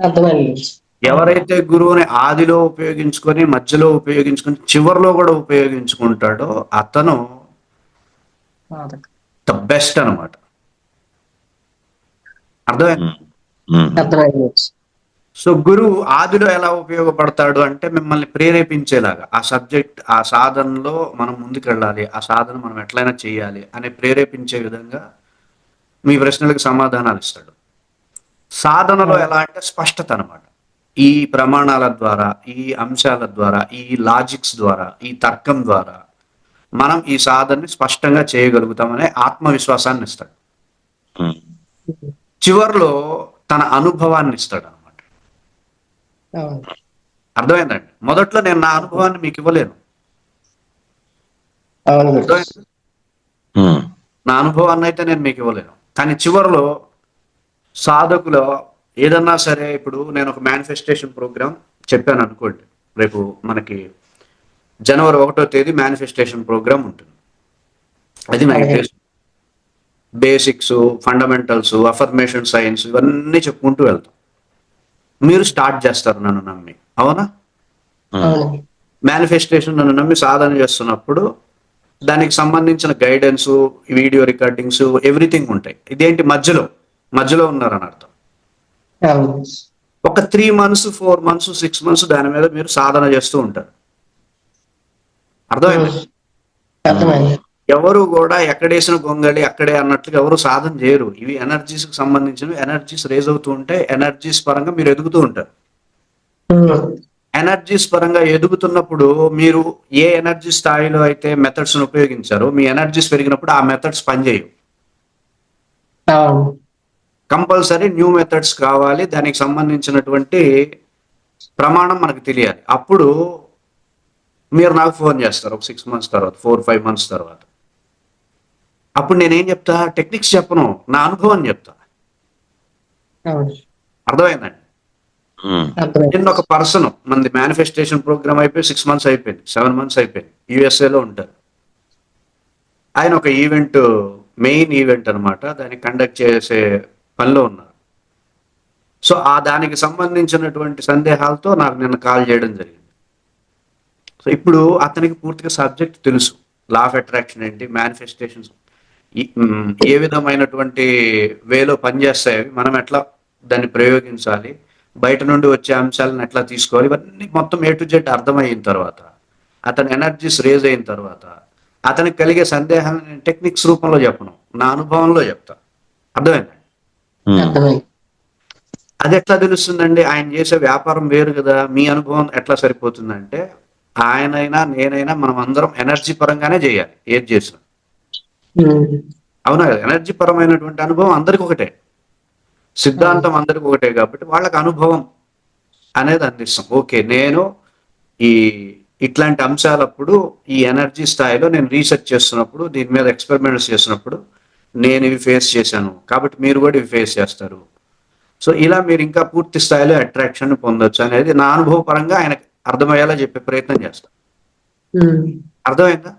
అర్థమైంది. ఎవరైతే గురువుని ఆదిలో ఉపయోగించుకొని మధ్యలో ఉపయోగించుకొని చివరిలో కూడా ఉపయోగించుకుంటాడో అతను ద బెస్ట్ అన్నమాట. అర్థమైంది? ఉమ్, అర్థమైంది. సో గురువు ఆదిలో ఎలా ఉపయోగపడతాడు అంటే మిమ్మల్ని ప్రేరేపించేలాగా ఆ సబ్జెక్ట్ ఆ సాధనలో మనం ముందుకెళ్ళాలి ఆ సాధన మనం ఎట్లయినా చేయాలి అని ప్రేరేపించే విధంగా మీ ప్రశ్నలకు సమాధానాలు ఇస్తాడు. సాధనలో ఎలా అంటే స్పష్టత అనమాట ఈ ప్రమాణాల ద్వారా ఈ అంశాల ద్వారా ఈ లాజిక్స్ ద్వారా ఈ తర్కం ద్వారా మనం ఈ సాధనని స్పష్టంగా చేయగలుగుతామనే ఆత్మవిశ్వాసాన్ని ఇస్తాడు. చివర్లో తన అనుభవాన్ని ఇస్తాడు అనమాట అర్థమైందండి? మొదట్లో నేను నా అనుభవాన్ని మీకు ఇవ్వలేను. నా అనుభవాన్ని అయితే నేను మీకు ఇవ్వలేను. కానీ చివరిలో సాధకులో ఏదన్నా సరే ఇప్పుడు నేను ఒక మేనిఫెస్టేషన్ ప్రోగ్రామ్ చెప్పాను అనుకోండి. రేపు మనకి జనవరి ఒకటో తేదీ మేనిఫెస్టేషన్ ప్రోగ్రామ్ ఉంటుంది. అది నాకు. తెలుసు. బేసిక్స్ ఫండమెంటల్స్ అఫర్మేషన్ సైన్స్ ఇవన్నీ చెప్పుకుంటూ వెళ్తాం. మీరు స్టార్ట్ చేస్తారు నన్ను నమ్మి. అవును? మేనిఫెస్టేషన్ నన్ను నమ్మి సాధన చేస్తున్నప్పుడు దానికి సంబంధించిన గైడెన్స్ వీడియో రికార్డింగ్స్ ఎవ్రీథింగ్ ఉంటాయి. ఇదేంటి మధ్యలో? మధ్యలో ఉన్నారని అర్థం. అవును ఒక three months four months six months దాని మీద మీరు సాధన చేస్తూ ఉంటారు. అర్థమైంది? ఎవరు కూడా ఎక్కడేసిన గొంగళి అక్కడే అన్నట్లుగా ఎవరు సాధన చేయరు. ఇవి ఎనర్జీస్కి సంబంధించినవి. ఎనర్జీస్ రేజ్ అవుతూ ఉంటే ఎనర్జీస్ పరంగా మీరు ఎదుగుతూ ఉంటారు. ఎనర్జీస్ పరంగా ఎదుగుతున్నప్పుడు మీరు ఏ ఎనర్జీ స్థాయిలో అయితే మెథడ్స్ ఉపయోగించారో మీ ఎనర్జీస్ పెరిగినప్పుడు ఆ మెథడ్స్ పనిచేయవు. కంపల్సరీ న్యూ మెథడ్స్ కావాలి దానికి సంబంధించినటువంటి ప్రమాణం మనకు తెలియాలి. అప్పుడు మీరు నాకు ఫోన్ చేస్తారు ఒక సిక్స్ మంత్స్ తర్వాత ఫోర్ ఫైవ్ మంత్స్ తర్వాత. అప్పుడు నేనేం చెప్తా? టెక్నిక్స్ చెప్పను నా అనుభవం చెప్తా. అర్థమైందండి? నిన్న ఒక పర్సన్ మనది మేనిఫెస్టేషన్ ప్రోగ్రామ్ అయిపోయి సిక్స్ మంత్స్ అయిపోయింది సెవెన్ మంత్స్ అయిపోయింది యుఎస్ఏలో ఉంటారు. ఆయన ఒక ఈవెంట్ మెయిన్ ఈవెంట్ అన్నమాట దాన్ని కండక్ట్ చేసే పనిలో ఉన్నారు. సో ఆ దానికి సంబంధించినటువంటి సందేహాలతో నాకు నిన్న కాల్ చేయడం జరిగింది. సో ఇప్పుడు అతనికి పూర్తిగా సబ్జెక్ట్ తెలుసు. లా ఆఫ్ అట్రాక్షన్ ఏంటి మేనిఫెస్టేషన్స్ ఏ విధమైనటువంటి వేలో పనిచేస్తాయి మనం ఎట్లా దాన్ని ప్రయోగించాలి బయట నుండి వచ్చే అంశాలను ఎట్లా తీసుకోవాలి ఇవన్నీ మొత్తం ఏ టు జెడ్ అర్థమయిన తర్వాత అతని ఎనర్జీస్ రేజ్ అయిన తర్వాత అతనికి కలిగే సందేహాన్ని నేను టెక్నిక్స్ రూపంలో చెప్పను. నా అనుభవంలో చెప్తా. అర్థమైంది? అర్థమైంది. అది ఎట్లా తెలుస్తుందండి? ఆయన చేసే వ్యాపారం వేరు కదా. మీ అనుభవం ఎట్లా సరిపోతుందంటే ఆయనైనా నేనైనా మనం అందరం ఎనర్జీ పరంగానే చేయాలి. ఏది చేసినా. అవునా కదా? ఎనర్జీ పరమైనటువంటి అనుభవం అందరికి ఒకటే. సిద్ధాంతం అందరికి ఒకటే కాబట్టి వాళ్ళకి అనుభవం అనేది అందిస్తాం. ఓకే నేను ఈ ఇట్లాంటి అంశాలప్పుడు ఈ ఎనర్జీ స్థాయిలో నేను రీసెర్చ్ చేస్తున్నప్పుడు దీని మీద ఎక్స్పెరిమెంట్స్ చేస్తున్నప్పుడు నేను ఇవి ఫేస్ చేశాను. కాబట్టి మీరు కూడా ఇవి ఫేస్ చేస్తారు. సో ఇలా మీరు ఇంకా పూర్తి స్థాయిలో అట్రాక్షన్ పొందొచ్చు అనేది నా అనుభవ పరంగా ఆయనకు అర్థమయ్యేలా చెప్పే ప్రయత్నం చేస్తాను. అర్థమైందా?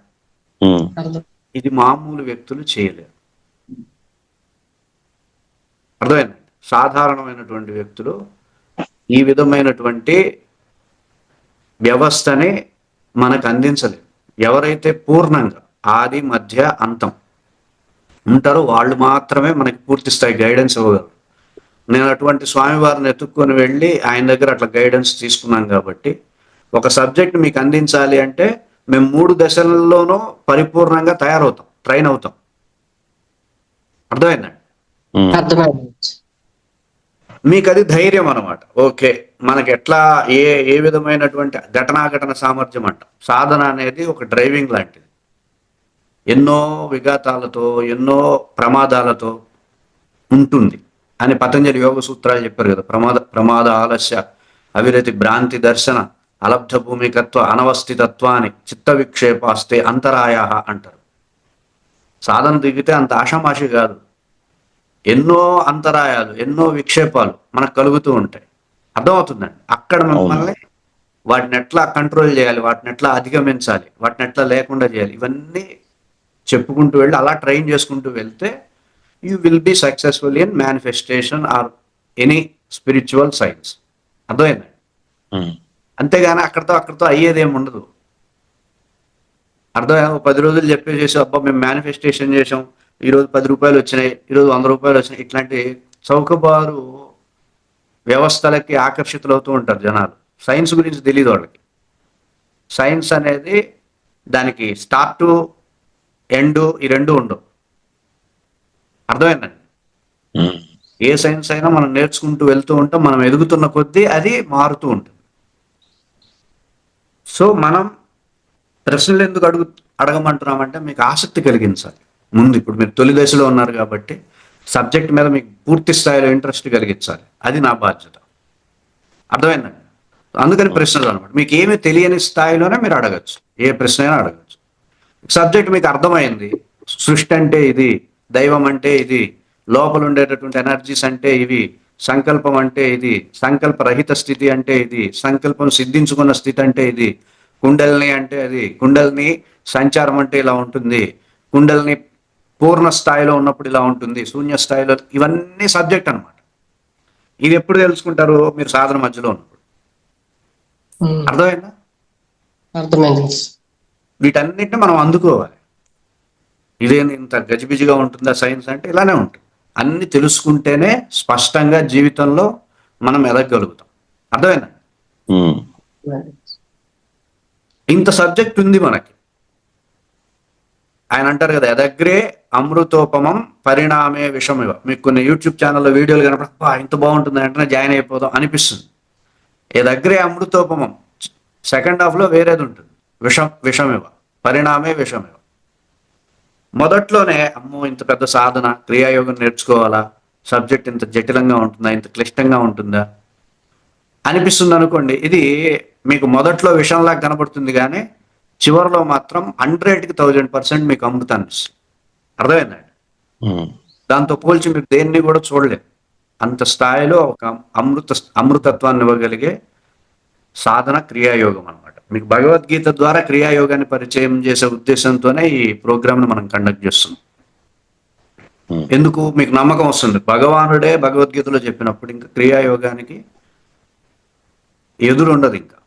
ఇది మామూలు వ్యక్తులు చేయలేరు. అర్థమైందండి సాధారణమైనటువంటి వ్యక్తులు ఈ విధమైనటువంటి వ్యవస్థని మనకు అందించలేరు. ఎవరైతే పూర్ణంగా ఆది మధ్య అంతం ఉంటారో వాళ్ళు మాత్రమే మనకి పూర్తి స్థాయి గైడెన్స్ ఇవ్వగలరు. నేను అటువంటి స్వామివారిని ఎత్తుక్కొని వెళ్ళి ఆయన దగ్గర అట్లా గైడెన్స్ తీసుకున్నాను కాబట్టి ఒక సబ్జెక్ట్ మీకు అందించాలి అంటే మేము మూడు దశలలోనూ పరిపూర్ణంగా తయారవుతాం ట్రైన్ అవుతాం. అర్థమైందండి మీకు అది ధైర్యం అనమాట ఓకే మనకి ఎట్లా ఏ ఏ విధమైనటువంటి ఘటనాఘటన సామర్థ్యం అంట? సాధన అనేది ఒక డ్రైవింగ్ లాంటిది. ఎన్నో విఘాతాలతో ఎన్నో ప్రమాదాలతో ఉంటుంది. అని పతంజలి యోగ సూత్రాలు చెప్పారు కదా ప్రమాద ప్రమాద ఆలస్య అవిరతి భ్రాంతి దర్శన అలబ్ధ భూమికత్వ అనవస్థితత్వాన్ని చిత్త విక్షేపాస్తే అంతరాయ అంటారు. సాధన దిగితే అంత ఆషామాషి కాదు. ఎన్నో అంతరాయాలు ఎన్నో విక్షేపాలు మనకు కలుగుతూ ఉంటాయి. అర్థమవుతుందండి? అక్కడ మిమ్మల్ని వాటిని ఎట్లా కంట్రోల్ చేయాలి వాటిని ఎట్లా అధిగమించాలి వాటిని ఎట్లా లేకుండా చేయాలి ఇవన్నీ చెప్పుకుంటూ వెళ్ళి అలా ట్రైన్ చేసుకుంటూ వెళ్తే you will be successful in manifestation or any spiritual science అర్థమైంది? ఉమ్, అంతేగాని అక్కడితో అక్కడితో అయ్యేది ఏమి ఉండదు. అర్థమైనా పది రోజులు చెప్పేసేసి అబ్బా మేము మేనిఫెస్టేషన్ చేసాం ఈరోజు పది రూపాయలు వచ్చినాయి ఈరోజు వంద రూపాయలు వచ్చినాయి. ఇట్లాంటి చౌకబారు వ్యవస్థలకి ఆకర్షితులు అవుతూ ఉంటారు జనాలు. సైన్స్ గురించి తెలియదు వాళ్ళకి. సైన్స్ అనేది దానికి స్టార్ట్ ఎండ్ ఈ రెండు ఉండవు. అర్థమైందండి? ఏ సైన్స్ అయినా మనం నేర్చుకుంటూ వెళ్తూ ఉంటాం మనం ఎదుగుతున్న కొద్దీ అది మారుతూ ఉంటుంది. సో మనం ప్రశ్నలు ఎందుకు అడుగు అడగమంటున్నామంటే మీకు ఆసక్తి కలిగించాలి ముందు ఇప్పుడు మీరు తొలి దశలో ఉన్నారు కాబట్టి సబ్జెక్ట్ మీద మీకు పూర్తి స్థాయిలో ఇంట్రెస్ట్ కలిగించాలి అది నా బాధ్యత. అర్థమైందండి? అందుకని ప్రశ్నలు అనమాట మీకు ఏమీ తెలియని స్థాయిలోనే మీరు అడగచ్చు. ఏ ప్రశ్న అయినా అడగచ్చు. సబ్జెక్ట్ మీకు అర్థమైంది. సృష్టి అంటే ఇది దైవం అంటే ఇది లోపల ఉండేటటువంటి ఎనర్జీస్ అంటే ఇవి సంకల్పం అంటే ఇది సంకల్ప రహిత స్థితి అంటే ఇది సంకల్పం సిద్ధించుకున్న స్థితి అంటే ఇది కుండల్ని అంటే అది కుండల్ని సంచారం అంటే ఇలా ఉంటుంది కుండల్ని పూర్ణ స్థాయిలో ఉన్నప్పుడు ఇలా ఉంటుంది శూన్య స్థాయిలో ఇవన్నీ సబ్జెక్ట్ అన్నమాట. ఇది ఎప్పుడు తెలుసుకుంటారు? మీరు సాధన మధ్యలో ఉన్నప్పుడు. అర్థమైందా? అర్థమైంది వీటన్నిటిని మనం అందుకోవాలి. ఇదేంది ఇంత గజిబిజిగా ఉంటుందా సైన్స్ అంటే ఇలానే ఉంటుంది. అన్ని తెలుసుకుంటేనే స్పష్టంగా జీవితంలో మనం ఎదగలుగుతాం అర్థమైందా? ఉమ్, ఇంత సబ్జెక్ట్ ఉంది మనకి. ఆయన అంటారు కదా ఎదగ్రే అమృతోపమం పరిణామే విషమివ. మీకు కొన్ని యూట్యూబ్ ఛానల్లో వీడియోలు కనపడ ఇంత బాగుంటుంది వెంటనే జాయిన్ అయిపోదాం అనిపిస్తుంది. ఎదగ్రే అమృతోపమం. సెకండ్ హాఫ్లో వేరేది ఉంటుంది. విషం విషమివ పరిణామే విషమివ మొదట్లోనే అమ్మో ఇంత పెద్ద సాధన క్రియాయోగం నేర్చుకోవాలా? సబ్జెక్ట్ ఇంత జటిలంగా ఉంటుందా? ఇంత క్లిష్టంగా ఉంటుందా? అనిపిస్తుంది అనుకోండి ఇది మీకు మొదట్లో విషయంలా కనబడుతుంది కానీ చివరిలో మాత్రం హండ్రెడ్కి థౌజండ్ పర్సెంట్ మీకు అమృతాన్ని అర్థమైందండి? దాంతో పోల్చి మీరు దేన్ని కూడా చూడలేరు. అంత స్థాయిలో ఒక అమృత అమృతత్వాన్ని ఇవ్వగలిగే సాధన క్రియాయోగం అన్నమాట. మీకు భగవద్గీత ద్వారా క్రియాయోగాన్ని పరిచయం చేసే ఉద్దేశంతోనే ఈ ప్రోగ్రామ్ను మనం కండక్ట్ చేస్తున్నాం. ఉమ్, ఎందుకు? మీకు నమ్మకం వస్తుంది. భగవానుడే భగవద్గీతలో చెప్పినప్పుడు ఇంకా క్రియాయోగానికి ఎదురు ఉండదు ఇంకా.